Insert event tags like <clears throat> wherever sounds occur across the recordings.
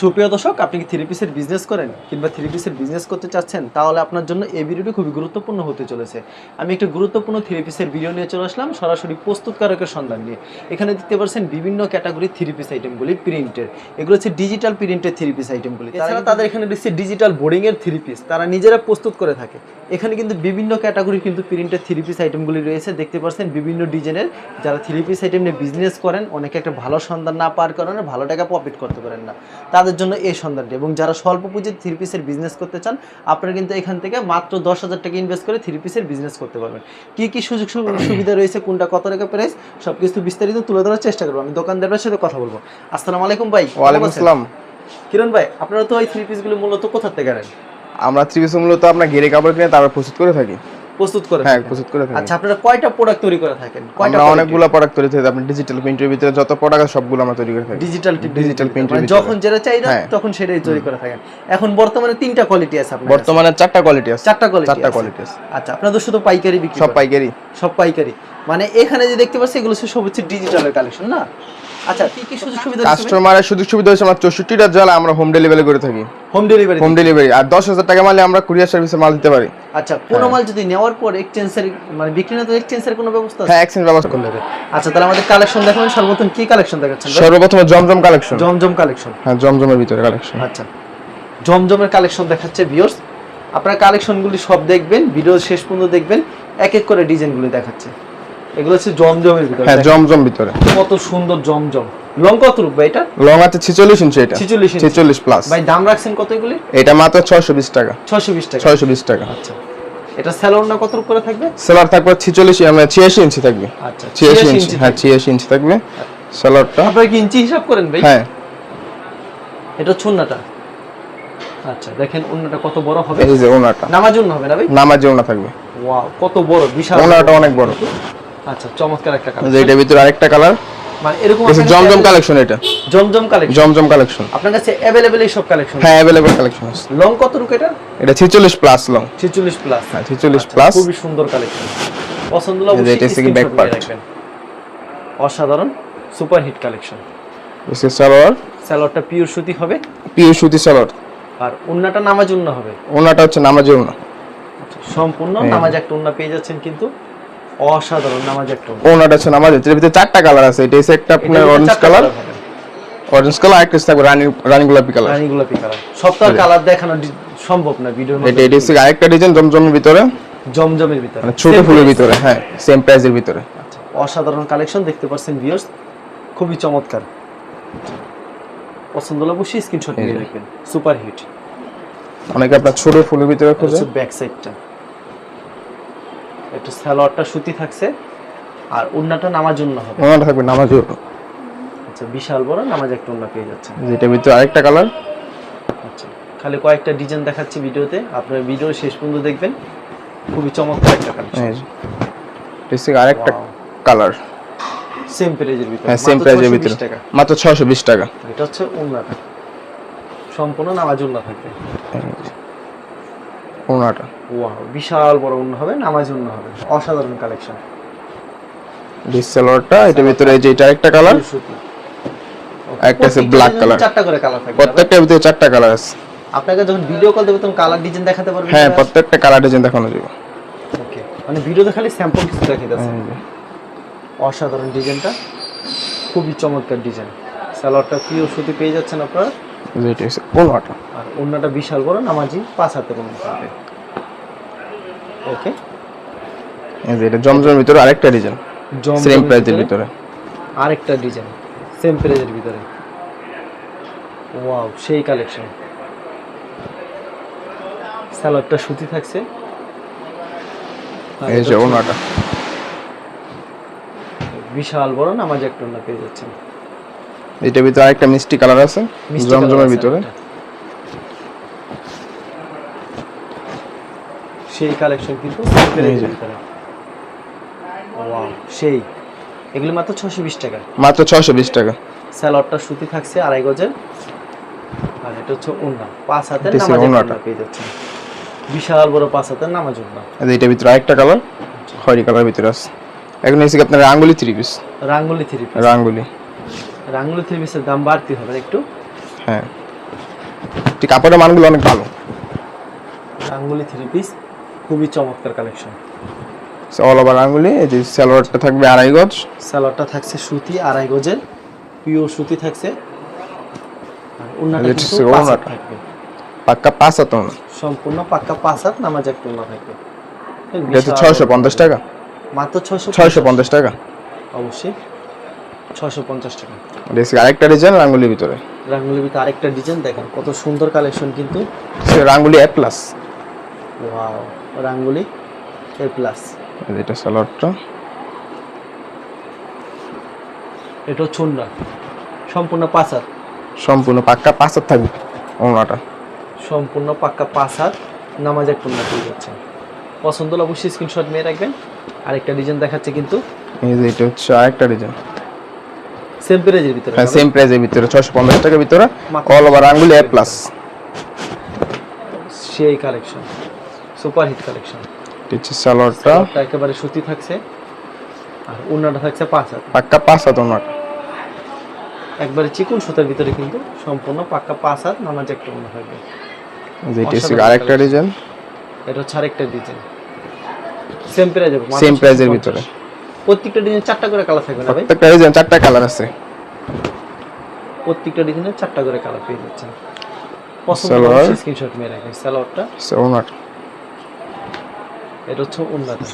সুপ্রিয় দর্শক আপনি কি থ্রি পিসের বিজনেস করেন কিংবা থ্রি পিসের বিজনেস করতে চাচ্ছেন? তাহলে আপনার জন্য এই ভিডিওটি খুবই গুরুত্বপূর্ণ হতে চলেছে। আমি একটা গুরুত্বপূর্ণ থ্রি পিসের ভিডিও নিয়ে চলে আসলাম সরাসরি প্রস্তুতকারকের সন্ধান নিয়ে। এখানে দেখতে পাচ্ছেন বিভিন্ন ক্যাটাগরি থ্রি পিস আইটেমগুলি প্রিন্টের এগুলো হচ্ছে ডিজিটাল প্রিন্টের থ্রি পিস আইটেমগুলি এছাড়া তাদের এখানে রয়েছে ডিজিটাল বোর্ডিংয়ের থ্রি পিস তারা নিজেরা প্রস্তুত করে থাকে। এখানে কিন্তু বিভিন্ন ক্যাটাগরি কিন্তু প্রিন্টের থ্রি পিস আইটেমগুলি রয়েছে। দেখতে পাচ্ছেন বিভিন্ন ডিজাইনের যারা থ্রি পিস আইটেম নিয়ে বিজনেস করেন অনেকে একটা ভালো সন্ধান না পাওয়ার কারণে ভালো টাকা প্রফিট করতে পারেন না। তাদের জন্য এই সন্ধানটি। এবং যারা স্বল্প পুঁজির থ্রি পিসের বিজনেস করতে চান আপনারা কিন্তু এখান থেকে মাত্র দশ হাজার টাকা ইনভেস্ট করে থ্রি পিসের বিজনেস করতে পারবেন। কি কি সুযোগ <clears throat> সুবিধা রয়েছে কোনটা কত টাকা প্রাইস সব কিছু বিস্তারিত তুলে ধরার চেষ্টা করব। আমি দোকানদারের সাথে কথা বলব। আসসালামু আলাইকুম ভাই ওয়ালাইকুম আসসালাম। কিরণ ভাই আপনারা তো ওই থ্রি পিসগুলো মূলত কোথা থেকে আনেন? আমরা ত্রিপিস মূলত আপনার ঘেরে কাপড় কিনে তারপর প্রস্তুত করে থাকি। প্রস্তুত করে হ্যাঁ প্রস্তুত করে থাকি আচ্ছা আপনারা কয়টা প্রোডাক্ট তৈরি করে থাকেন? কয়টা আমরা অনেকগুলো প্রোডাক্ট তৈরি থাকি আপনি ডিজিটাল প্রিন্টের ভিতরে যত প্রোডাক্ট আছে সবগুলো আমরা তৈরি করে থাকি। ডিজিটাল এর ভিতরে। যখন যেটা চাহিদা হ্যাঁ। তখন সেটাই তৈরি করে থাকেন। এখন বর্তমানে তিনটা কোয়ালিটি আছে আপনার বর্তমানে চারটা কোয়ালিটি আছে। চারটা কোয়ালিটি চারটা কোয়ালিটি আছে। আচ্ছা আপনাদের শুধু পাইকারি বিক্রি সব পাইকারি। সব পাইকারি। মানে এখানে যে দেখতে পাচ্ছি এগুলো সব হচ্ছে ডিজিটালের কালেকশন না? আচ্ছা কি কি সুযোগ সুবিধা কাস্টমারের সুযোগ সুবিধা হচ্ছে আমরা চৌষট্টিটা জল আমরা হোম ডেলিভারি করে থাকি। হোম ডেলিভারি হোম ডেলিভারি আর দশ হাজার টাকা মালে আমরা কুরিয়ার সার্ভিসে মাল দিতে পারি। আচ্ছা কোনো মাল যদি নেওয়ার পর এক্সচেঞ্জের মানে বিক্রি না তো এক্সচেঞ্জের কোনো ব্যবস্থা আছে? হ্যাঁ এক্সচেঞ্জ ব্যবস্থা করলে আচ্ছা তাহলে আমাদের কালেকশন দেখাবেন। সর্বপ্রথম কি কালেকশন দেখাচ্ছেন? সর্বপ্রথমে জমজম কালেকশন জমজম কালেকশন হ্যাঁ জমজমের ভিতরে কালেকশন আচ্ছা জমজমের কালেকশন দেখাচ্ছে ভিউয়ার্স আপনারা কালেকশনগুলি সব দেখবেন ভিডিও শেষ পর্যন্ত দেখবেন এক এক করে ডিজাইনগুলি দেখাচ্ছে। এগুলো হচ্ছে জমজমের ভিতরে। হ্যাঁ জমজম ভিতরে। কত সুন্দর জমজম। লং কত রূপ ভাই এটা? লং আছে ছিচল্লিশ ইঞ্চি এটা। 46 ইঞ্চি। ছিচল্লিশ প্লাস ভাই দাম রাখছেন কত এগুলি? এটা মাত্র ছয়শো বিশ টাকা। ছয়শো বিশ টাকা। ছয়শো বিশ টাকা। আচ্ছা। এটা কত করে থাকবে? সেলার থাকবে ছিচল্লিশ মানে ছিয়াশি ইঞ্চি থাকবে। আচ্ছা 86 ইঞ্চি হ্যাঁ ছিয়াশি ইঞ্চি থাকবে সেলারটা আপনারা কি ইঞ্চি হিসাব করেন ভাই? হ্যাঁ। এটা ছুন্নাটা আচ্ছা দেখেন অন্যটা কত বড় হবে। এই যে ওনাটা নামার জন্য হবে না ভাই? নামাজে ওনা থাকবে। ওয়াও কত বড় বিশাল। ওনাটা অনেক বড়। আচ্ছা চমৎকার একটা কালার এটার ভিতরে আরেকটা কালার মানে এরকম জমজম কালেকশন এটা। জমজম কালেকশন জমজম কালেকশন আপনার কাছে অ্যাভেলেবেল এই সব কালেকশন হ্যাঁ অ্যাভেলেবল কালেকশন আছে। লং কত রুক এটা? এটা ছিচল্লিশ প্লাস লং 46 প্লাস হ্যাঁ ছিচল্লিশ প্লাস খুবই সুন্দর কালেকশন পছন্দ হলে অবশ্যই এটা হচ্ছে কি স্ক্রিনশট back part। রাখবেন। অসাধারণ সুপার হিট কালেকশন এসে সালোয়ার স্যালোয়ারটা পিওর সুতি হবে। পিও সুতি সালোয়ার আর উন্নাটা নামাজ উন্না হবে। ওনাটা হচ্ছে নামাজে ওনা আচ্ছা, সম্পূর্ণ নামাজ একটা উন্না পেয়ে যাচ্ছেন কিন্তু। অসাধারণ নামাজ একটা ওনাটা হচ্ছে নামাজে এর ভিতরে চারটা কালার আছে এটা হচ্ছে একটা আপনার অরেঞ্জ কালার অরেঞ্জ কালার একটা থাকবে রানী রানী গোলাপি কালার রানী গোলাপি কালার সপ্তাহ কালার দেখানো সম্ভব না ভিডিওর মধ্যে। এটা হচ্ছে আরেকটা ডিজাইন জমজমের ভিতরে। জমজমের ভিতরে। মানে ছোট ফুলের ভিতরে হ্যাঁ সেম প্রাইসের ভিতরে। আচ্ছা, অসাধারণ কালেকশন দেখতে পাচ্ছেন ভিউয়ার্স খুবই চমৎকার। পছন্দ হলে অবশ্যই স্ক্রিনশট নিয়ে। রাখবেন। সুপার হিট অনেকে আপনার ছোট ফুলের ভিতরে খোঁজে। ব্যাক সাইডটা একটু সালোয়ারটা সুতি থাকছে আর উন্নাটা নামার জন্য হবে। ওনাটা থাকবে নামাজে ওনা আচ্ছা বিশাল বড় নামাজ একটা উন্না পেয়ে যাচ্ছে। যেটার ভিতরে আরেকটা কালার আচ্ছা খালি কয়েকটা ডিজাইন দেখাচ্ছি ভিডিওতে আপনার ভিডিও শেষ পর্যন্ত দেখবেন। খুবই চমৎকার একটা কালেকশন এটা হচ্ছে আরেকটা কালার সেম প্রাইজের ভিতরে হ্যাঁ সেম প্রাইজের ভিতরে। মাত্র ছয়শো বিশ টাকা। এটা হচ্ছে উন্নাটা। সম্পূর্ণ নামাজ উন্না থাকবে। ওনাটা। ওয়াও বিশাল বড় উন্ন হবে নামাজ উন্ন হবে। অসাধারণ কালেকশন ডিসেলরটা এটার ভিতরে এই যে এটা আরেকটা কালার একটা আছে black color। চারটা করে কালার থাকবে প্রত্যেকটার ভিতরে চারটা কালার আছে। আপনাকে যখন ভিডিও কল দেবে তখন কালার ডিজাইন দেখাতে পারবেন হ্যাঁ প্রত্যেকটা কালার ডিজাইন দেখানো যাবে। ওকে মানে ভিডিওতে খালি স্যাম্পল কিছু দেখিয়ে দিচ্ছে অসাধারণ ডিজাইনটা খুবই চমৎকার ডিজাইন সালোয়ারটা পিওর সুতি পেয়ে যাচ্ছেন আপনারা। যে এটা হচ্ছে ওনাটা আর অন্যটা বিশাল বড় নামাজি পাঁচ হাতের ওকে এই যে এটা জমজমের ভিতরে আরেকটা ডিজাইন সেম প্রাইসের ভিতরে? আরেকটা ডিজাইন সেম প্রাইজের ভিতরে। ওয়াও সেই কালেকশন স্যালাডটা সুতি থাকছে। এই যে ওনাটা বিশাল বড় নামাজ একটা অন্য পেয়ে যাচ্ছেন। এটার ভিতরে আরেকটা মিষ্টি কালার আছে জমজমের ভিতরে। সেই কালেকশন কিন্তু সেই। এগুলো মাত্র ছশো বিশ টাকা। মাত্র ছয়শো বিশ টাকা। স্যালাডটা সুতি থাকছে আড়াই গজের। আর এটা হচ্ছে উন্না পাঁচ হাতের এটা ওড়নাটা। পেয়ে যাচ্ছেন। বিশাল বড় পাঁচ হাতের নামাজ উন্না এই যে এটার ভিতরে আরেকটা কালার খয়রি কালার ভিতরে আছে। এখন এসে আপনার আঙ্গুলি থ্রি পিস রাঙ্গুলি থ্রি পিস আঙ্গুলি রাঙ্গুলি থ্রি পিসের দাম বাড়তি হবে একটু? হ্যাঁ। ঠিক কাপড়ের মানগুলো অনেক ভালো। রাঙ্গুলি থ্রি পিস খুবই চমৎকার কালেকশন অল ওভার আঙ্গুলি এই যে সালোয়ারটা থাকবে আড়াই গজ। সালোয়ারটা থাকছে সুতি আড়াই গজের। পিওর সুতি থাকছে। আর কিন্তু। থাকবে। পাক্কা পাঁচ হাত সম্পূর্ণ পাক্কা পাঁচ হাত নামাজ একটা ওড়না থাকবে। এটা হচ্ছে ছয়শো পঞ্চাশ টাকা। মাত্র ছয়শো ছয়শো পঞ্চাশ টাকা। অবশ্যই। ছয়শো পঞ্চাশ টাকা। হচ্ছে আরেকটা ডিজাইন রাঙ্গুলির ভিতরে। রাঙ্গুলির ভিতরে আরেকটা ডিজাইন দেখেন কত সুন্দর কালেকশন কিন্তু। রাঙ্গুলি এ প্লাস ওয়াও রাঙ্গুলি এ প্লাস এটা সালোয়ারটা। এটা হচ্ছে সম্পূর্ণ পাঁচ হাত সম্পূর্ণ পাক্কা পাঁচ হাত থাকবে ওনাটা। সম্পূর্ণ পাক্কা পাঁচ হাত নামাজ একটা ওড়না পেয়ে যাচ্ছেন পছন্দ হলে অবশ্যই স্ক্রিনশট নিয়ে রাখবেন। আরেকটা ডিজাইন দেখাচ্ছে কিন্তু। এই যে এটা হচ্ছে আরেকটা ডিজাইন সেম প্রাইজের ভিতরে হ্যাঁ সেম প্রাইসের ভিতরে ছয়শো পঞ্চাশ টাকার ভিতরে অল ওভার আঙ্গুলি এ প্লাস সেই কালেকশন সুপার হিট কালেকশন হচ্ছে সালোয়ারটা। একেবারে সুতি থাকছে আর ওড়নাটা থাকছে পাঁচ হাত। পাক্কা পাঁচ হাত ওনাটা একবারে চিকন সুতার ভিতরে কিন্তু সম্পূর্ণ পাক্কা পাঁচ হাত নামাজ একটা ওড়না থাকবে। এই যে এটা হচ্ছে অসাধারণ আরেকটা। ডিজাইন এটা হচ্ছে আরেকটা ডিজাইন সেম প্রাইজের সেম প্রাইসের ভিতরে। প্রত্যেকটা ডিজাইন চারটা করে কালার থাকবে না ভাই? প্রত্যেকটা ডিজাইন চারটা কালার আছে। প্রত্যেকটা ডিজাইনে চারটা করে কালার পেয়ে যাচ্ছেন। পছন্দ সালোয়ার। স্ক্রিনশট মেয়ে রাখবেন সালোয়ারটা সে ওনাটা এটা হচ্ছে উন্নতা।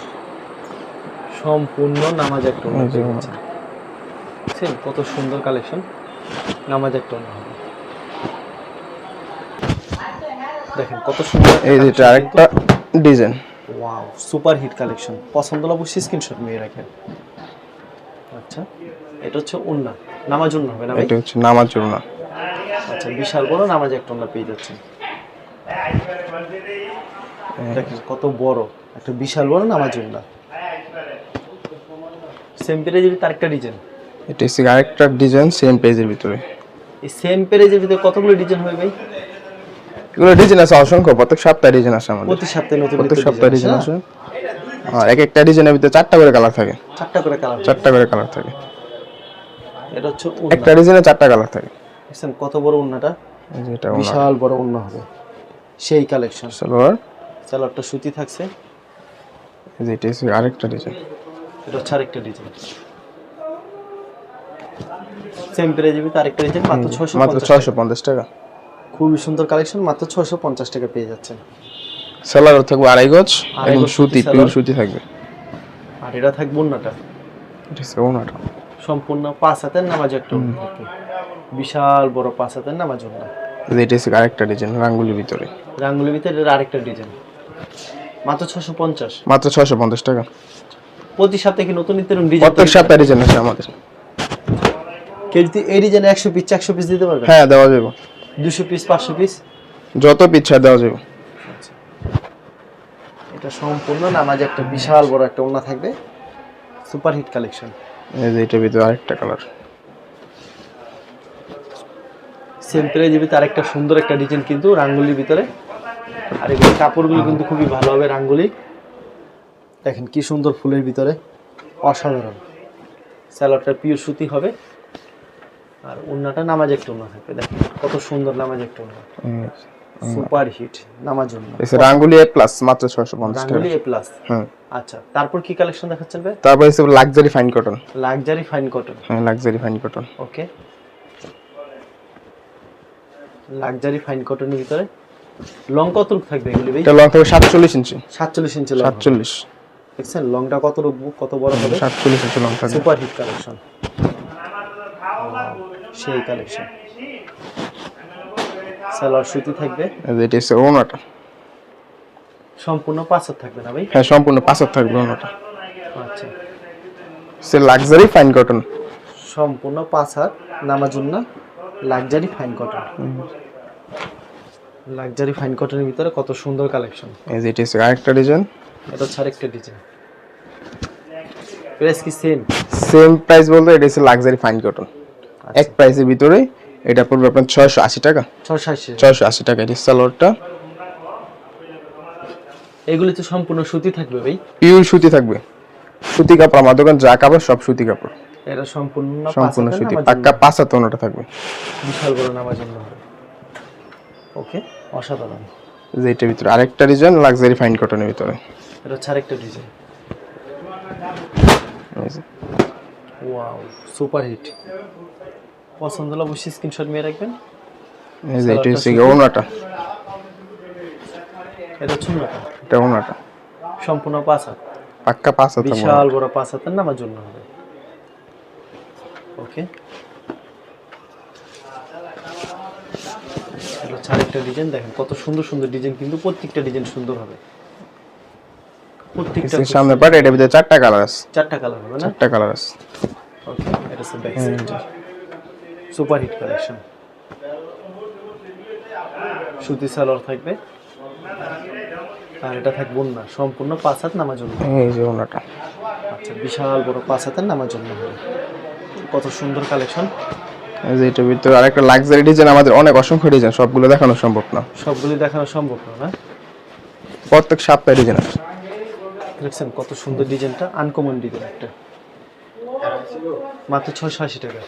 সম্পূর্ণ নামাজ একটা। যাচ্ছেন। দেখছেন কত সুন্দর কালেকশন নামাজ একটা ওড়না দেখেন কত সুন্দর এই যে আরেকটা design. Wow super hit collection পছন্দ হলে অবশ্যই স্ক্রিনশট নিয়ে রাখেন। আচ্ছা এটা হচ্ছে উন্না। নামাজ উন্না হবে না এটা হচ্ছে নামাজ না আচ্ছা বিশাল বড় নামাজ একটা উন্না পেয়ে যাচ্ছেন। দেখেন কত বড় একটা বিশাল বড় নামাজ উন্না। সেম পেরেজের তার একটা ডিজাইন এটা হচ্ছে আরেকটা ডিজাইন সেম পেজের ভিতরে। এই সেম পেরেজের ভিতরে কতগুলো ডিজাইন হবে ভাই? এগুলো ডিজাইন আছে অসংখ্য প্রত্যেক সপ্তাহে ডিজাইন আছে আমাদের। প্রতি সপ্তাহে নতুন প্রত্যেক সপ্তাহে ডিজাইন আছে আর এক একটা ডিজাইনের ভিতরে চারটা করে কালার থাকে। চারটা করে কালার চারটা করে কালার থাকে। এটা হচ্ছে একটা ডিজাইনে চারটা কালার থাকে। কত বড় উন্নাটা? এটা বিশাল বড় উন্না হবে। সেই কালেকশন সালোয়ার সালোয়ারটা সুতি থাকছে। এই যে এটা আরেকটা ডিজাইন এটা হচ্ছে আরেকটা ডিজাইন সেম প্রাইজে আরেকটা ডিজাইন মাত্র ছয়শো মাত্র ছয়শো পঞ্চাশ টাকা। খুবই সুন্দর কালেকশন মাত্র ছয়শো পঞ্চাশ টাকা পেয়ে যাচ্ছেন। সালোয়ার থাকবে আড়াই গজ এবং সুতি পিওর সুতি থাকবে। আর এটা থাকবে হচ্ছে ওনাটা সম্পূর্ণ পাঁচ হাতের নামাজ একটা বিশাল বড় পাঁচ হাতের নামাজ যে এটা হচ্ছে আরেকটা ডিজাইন রাঙ্গুলির ভিতরে। রাঙ্গুলির ভিতরে আরেকটা ডিজাইন মাত্র ছশো পঞ্চাশ। মাত্র ছয়শো পঞ্চাশ টাকা। প্রতি সপ্তাহে কি নতুন নিত্য ডিজাইন প্রত্যেক সপ্তাহে ডিজাইন আছে আমাদের। যদি এই ডিজাইনে একশো পিস একশো পিস দিতে পারবে? হ্যাঁ দেওয়া যাবে। দুশো পিস পাঁচশো পিস যত পিচ্ছা দেওয়া যাবে। এটা সম্পূর্ণ নামাজ একটা বিশাল বড় একটা ওড়না থাকবে। সুপার হিট কালেকশন এই যে এটার ভিতরে আরেকটা কালার সেম প্রাইজের ভিতরে আরেকটা সুন্দর একটা ডিজাইন কিন্তু রাঙ্গুলির ভিতরে। আর এগুলো কাপড়গুলো কিন্তু খুবই ভালো হবে রাঙ্গুলি। দেখেন কি সুন্দর ফুলের ভিতরে। অসাধারণ। স্যালাডটা পিওর সুতি হবে। আর ওড়নাটা নামাজ একটা ওড়না থাকবে দেখেন কত সুন্দর নামাজ একটা ওড়না। সুপার হিট নামাজ ওড়না। এসে রাঙ্গুলি এ প্লাস মাত্র ছয়শো পঞ্চাশ টাকা। রাঙ্গুলি এ প্লাস হ্যাঁ আচ্ছা তারপর কি কালেকশন দেখাচ্ছেন ভাই? তারপর এসে luxury fine cotton luxury fine cotton হ্যাঁ luxury fine cotton okay luxury fine কটনের ভিতরে লং কত রূপ থাকবে এগুলি ভাই? এটা লং থাকবে সাতচল্লিশ ইঞ্চি সাতচল্লিশ ইঞ্চি লং হবে। সাতচল্লিশ। দেখছেন? লংটা কত রূপ কত বড় হবে? সাতচল্লিশ ইঞ্চি লং থাকবে। সুপার হিট কালেকশন সেই কালেকশন সালোয়ার সুতি থাকবে। এটা হচ্ছে ওনাটা সম্পূর্ণ পাঁচশো থাকবে না ভাই? হ্যাঁ সম্পূর্ণ পাঁচক থাকবে ওনাটা আচ্ছা। সে লাক্সারি ফাইন কটন সম্পূর্ণ পাঁচ হাত নামাজুন্না luxury fine cotton luxury fine কটনের ভিতরে কত সুন্দর কালেকশন এই যে এটা আরেকটা ডিজাইন এটা হচ্ছে আরেকটা ডিজাইন প্রাইস কি সেম সেম প্রাইস বলতে এটা হচ্ছে লাক্সারি ফাইন কটন এক প্রাইসের ভিতরে এটা পড়বে আপনার ছয়শো আশি টাকা। ছয়শো আশি। টাকা এটা সালোয়ারটা। এগুলি তো সম্পূর্ণ সুতি থাকবে ভাই। পিওর সুতি থাকবে। সুতি কাপড় আমার দোকান যা কাপড় সব সুতি কাপড়। এটা সম্পূর্ণ সম্পূর্ণ সুতি। পাক্কা পাঁচ হাত থাকবে। বিশাল বড় নামাজ হবে ওকে অসাধারণ। যে এটার ভিতরে আরেকটা ডিজাইন লাক্সারি ফাইন কটনের ভিতরে। এটা হচ্ছে আরেকটা ডিজাইন। ওয়াও সুপার হিট পছন্দ হলে অবশ্যই স্ক্রিনশট নিয়ে রাখবেন। এই যে এটা হচ্ছে ওনাটা এটা হচ্ছে এটা ওনাটা সম্পূর্ণ পাঁচ হাত। পাক্কা পাঁচ হাজার বিশাল বড় পাঁচ হাতের নামার জন্য হবে। ওকে এটা হচ্ছে আরেকটা ডিজাইন দেখেন কত সুন্দর সুন্দর ডিজাইন কিন্তু প্রত্যেকটা ডিজাইন সুন্দর হবে। প্রত্যেকটা সামনে পাট এটার ভিতরে চারটা কালার আছে। চারটা কালার হবে না? চারটা কালার আছে। ওকে এটা হচ্ছে back side super hit collection সুতি সালোয়ার থাকবে। আর এটা থাকবে না সম্পূর্ণ পাঁচ হাত নামার জন্য এই যে ওনাটা আচ্ছা বিশাল বড় পাঁচ হাতের নামার জন্য হবে। কত সুন্দর কালেকশন এই যে এটার ভিতরে আরেকটা লাক্সারি ডিজাইন আমাদের অনেক অসংখ্য ডিজাইন সবগুলো দেখানো সম্ভব না। সবগুলি দেখানো সম্ভব না না? প্রত্যেক সপ্তাহে ডিজাইন আছে। দেখছেন কত সুন্দর ডিজাইনটা আনকমন ডিজাইন একটা। মাত্র ছয়শো আশি টাকা।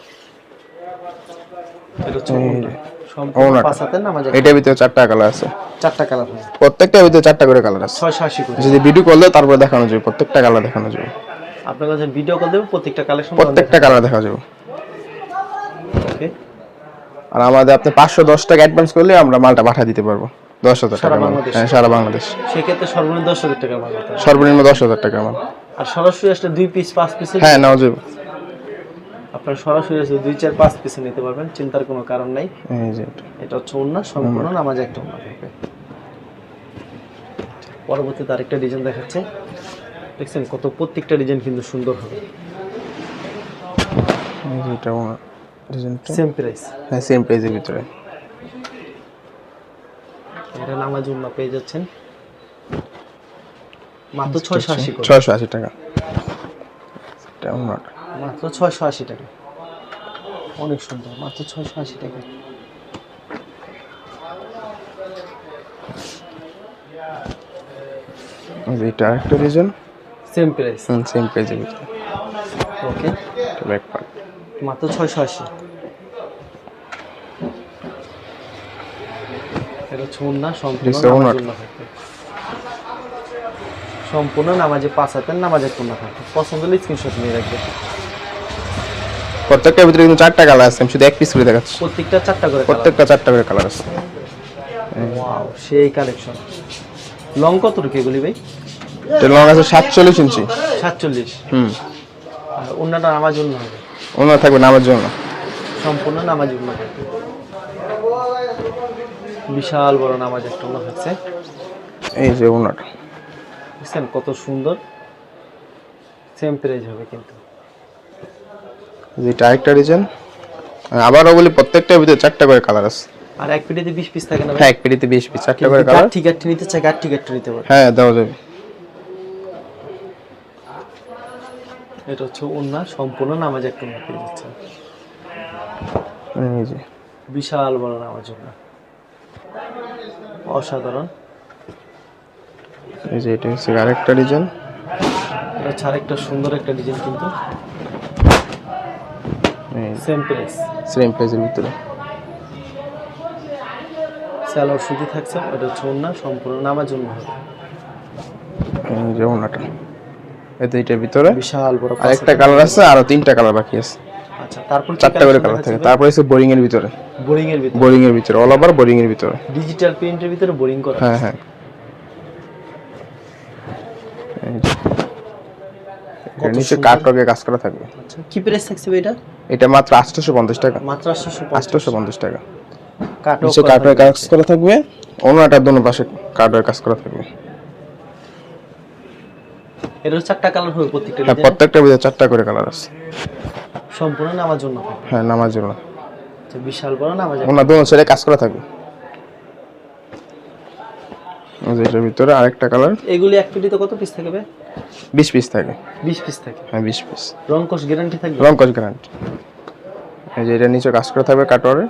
এটার ভিতরে চারটা কালার আছে। চারটা কালার প্রত্যেকটার ভিতরে চারটা করে কালার আছে। ছয়শো আশি করে। যদি ভিডিও করলে তারপরে দেখানো যাবে। প্রত্যেকটা কালার দেখানো যাবে। আপনার কাছে ভিডিও কল দেবো প্রত্যেকটা কালেকশন প্রত্যেকটা কালার দেখা যাবে। ওকে আর আমাদের আপনি পাঁচশো দশ টাকা অ্যাডভান্স করলে আমরা মালটা পাঠিয়ে দিতে পারব। দশ হাজার টাকা মাল। হ্যাঁ সারা বাংলাদেশ। সেক্ষেত্রে সর্বনিম্ন দশ হাজার টাকা মাল সর্বনিম্ন দশ হাজার টাকা মাল। আর সরাসরি আসলে দুই পিস পাঁচ পিসের হ্যাঁ নেওয়া যাবে। আপনার সরাসরি আসলে দুই চার পাঁচ পিসে নিতে পারবেন চিন্তার কোনো কারণ নাই। এটা। হচ্ছে ওড়না সম্পূর্ণ নামাজ একটা ওড়না থাকবে পরবর্তীতে আরেকটা ডিজাইন দেখাচ্ছে। দেখছেন কত প্রত্যেকটা ডিজাইন কিন্তু সুন্দর হবে। সেম প্রাইস হ্যাঁ সেম প্রাইসের ভিতরে। এটা নামাজ ওড়না পেয়ে যাচ্ছেন। মাত্র ছয়শো আশি ছয়শো আশি টাকা। মাত্র ছয়শো আশি টাকা। অনেক সুন্দর মাত্র ছয়শো আশি টাকা। এটা আরেকটা ডিজাইন সেম প্রাইস সেম প্রাইসের ভিতরে। ওকে ব্যাক পার্ট মাত্র ছয়শো আশি। হচ্ছে সম্পূর্ণ। নামাজ। সম্পূর্ণ পাঁচ হাতের নামাজের কোনা থাকবে পছন্দ হলে স্ক্রিনশট নিয়ে রাখবে। প্রত্যেকটার ভিতরে কিন্তু চারটা কালার আছে আমি শুধু এক পিস করে দেখাচ্ছি। প্রত্যেকটা চারটা করে প্রত্যেকটা চারটা করে কালার আছে। Wow, সেই কালেকশন লং কত রুকে এগুলি ভাই? এটা লং আছে সাতচল্লিশ ইঞ্চি সাতচল্লিশ? হুম। আর অন্যটা নামাজ জন্য হবে। ওনার থাকবে নামের জন্য। সম্পূর্ণ নামাজ জন্য থাকবে বিশাল বড় নামাজ একটা ওনা থাকছে। এই যে ওনাটা। বুঝছেন কত সুন্দর? সেম প্রাইস হবে কিন্তু। যেটা আরেকটা ডিজাইন আবারও বলি প্রত্যেকটার ভিতরে চারটা করে কালার আছে। আর এক পিটিতে বিশ পিস থাকে না? হ্যাঁ এক পেটিতে বিশ পিস চারটা করে কালার গাঠি গাঠি নিতে চায় গাঠি গাঠি নিতে পারে হ্যাঁ দেওয়া যাবে। এটা হচ্ছে ওনা সম্পূর্ণ নামাজ একটা ওনা পেয়ে যাচ্ছে। এই যে। বিশাল বড় নামাজ ওনা অসাধারণ। এই যে এটা হচ্ছে আরেকটা ডিজাইন। এটা হচ্ছে আরেকটা সুন্দর একটা ডিজাইন কিন্তু। এই সেম প্রাইস সেম প্রাইসের ভিতরে। স্যালোর সুতি থাকছে এটা হচ্ছে ওনা সম্পূর্ণ নামার জন্য হবে এই যে ওনাটা এতে এটার ভিতরে বিশাল বড় আরেকটা কালার আছে আরও তিনটা কালার বাকি আছে। আচ্ছা তারপর চারটা করে কালার থাকে। তারপরে হচ্ছে বোরিং এর ভিতরে। বোরিং এর ভিতরে। বোরিং এর ভিতরে অল ওভার বোরিং এর ভিতরে। ডিজিটাল প্রিন্টের ভিতরে বোরিং করা হ্যাঁ হ্যাঁ। এর নিচে কাটকে কাজ করা থাকবে। আচ্ছা কি প্রাইস থাকছে এটা? এটা মাত্র আটশোশো পঞ্চাশ টাকা। মাত্র আটশো আটশোশো পঞ্চাশ টাকা। কাটো নিচে কাটওয়ার কাজ করা থাকবে। দোনো পাশে কাটওয়ার কাজ করা থাকবে। এটা চারটা কালার হবে প্রত্যেকটা হ্যাঁ ডিজাইন ভিতরে চারটা করে কালার আছে। সম্পূর্ণ নামার জন্য হ্যাঁ নামার জন্য। বিশাল বড় নামাজ ওনার দোনো ছেড়ে কাজ করা থাকবে। এটার ভিতরে আরেকটা কালার এগুলি এক পিটিতে কত পিস থাকবে বিশ পিস থাকে। বিশ পিস থাকে। হ্যাঁ বিশ পিস রং কোষ গ্যারান্টি থাকবে? রং গ্যারান্টি এই যে এটা নিচে কাজ করা থাকবে কাটোয়ারে।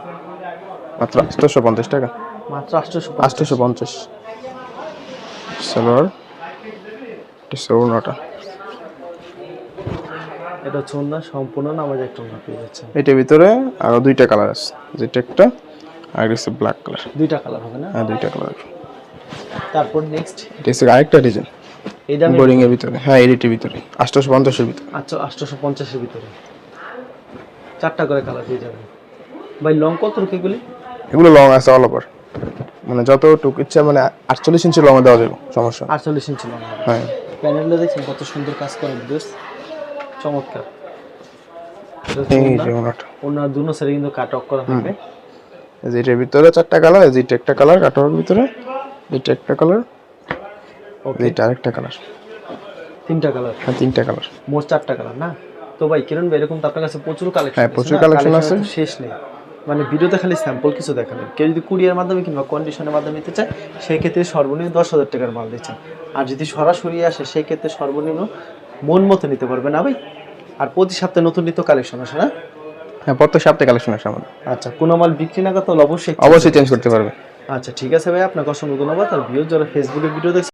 মাত্র আটশোশো পঞ্চাশ টাকা। মাত্র আটশোশো আটশোশো পঞ্চাশ সালোয়ার ওনাটা এটা হচ্ছে ওনার সম্পূর্ণ নামাজ একটা ওনা পেয়ে এটার ভিতরে আরও দুইটা কালার আছে যেটা একটা আর এটা ব্ল্যাক কালার দুইটা কালার হবে না? হ্যাঁ দুইটা কালার তারপর নেক্সট এটা হচ্ছে আরেকটা ডিজাইন দামে বোরিং এর ভিতরে। হ্যাঁ এডিটের ভিতরে। আটশোশো পঞ্চাশের ভিতরে। আচ্ছা আটশোশো পঞ্চাশের ভিতরে। চারটা করে কালার দিয়ে যাবেন। ভাই লং কত রুকি এগুলি? এগুলো লং আছে অল ওভার মানে যতটুকু ইচ্ছা মানে আটচল্লিশ ইঞ্চি লং দেওয়া যাবে সমস্যা নেই। আটচল্লিশ ইঞ্চি লং হ্যাঁ। প্যানেলটা দেখছেন কত সুন্দর কাজ করে বেশ চমৎকার। ওনার দুনো সাইডে কিন্তু কাট অফ করা থাকবে ভিতরে চারটা কালার একটা কালার ভিতরে এটা একটা কালার ওকে এটা আরেকটা কালার তিনটা কালার হ্যাঁ তিনটা কালার মোট চারটা কালার না? তো ভাই কিরণ ভাই এরকম তো আপনার কাছে প্রচুর কালেকশন হ্যাঁ, প্রচুর collection আছে। শেষ নেই। মানে ভিডিওতে খালি স্যাম্পল কিছু দেখালেন কেউ যদি কুরিয়ার মাধ্যমে কিংবা কন্ডিশনের মাধ্যমে নিতে চায় সেই ক্ষেত্রে সর্বনিম্ন দশ হাজার টাকার মাল দিচ্ছেন। আর যদি সরাসরি আসে সেই ক্ষেত্রে সর্বনিম্ন মন মতো নিতে পারবে না ভাই। আর প্রতি সপ্তাহে নতুন নিত্য কালেকশন আসে না? হ্যাঁ প্রত্যেক সপ্তাহে কালেকশন আসে আমাদের। আচ্ছা কোনো মাল বিক্রি না করতে অবশ্যই অবশ্যই চেঞ্জ করতে পারবে। আচ্ছা ঠিক আছে ভাই আপনাকে অসংখ্য ধন্যবাদ। আর ভিউ যারা ফেসবুকে ভিডিও দেখছেন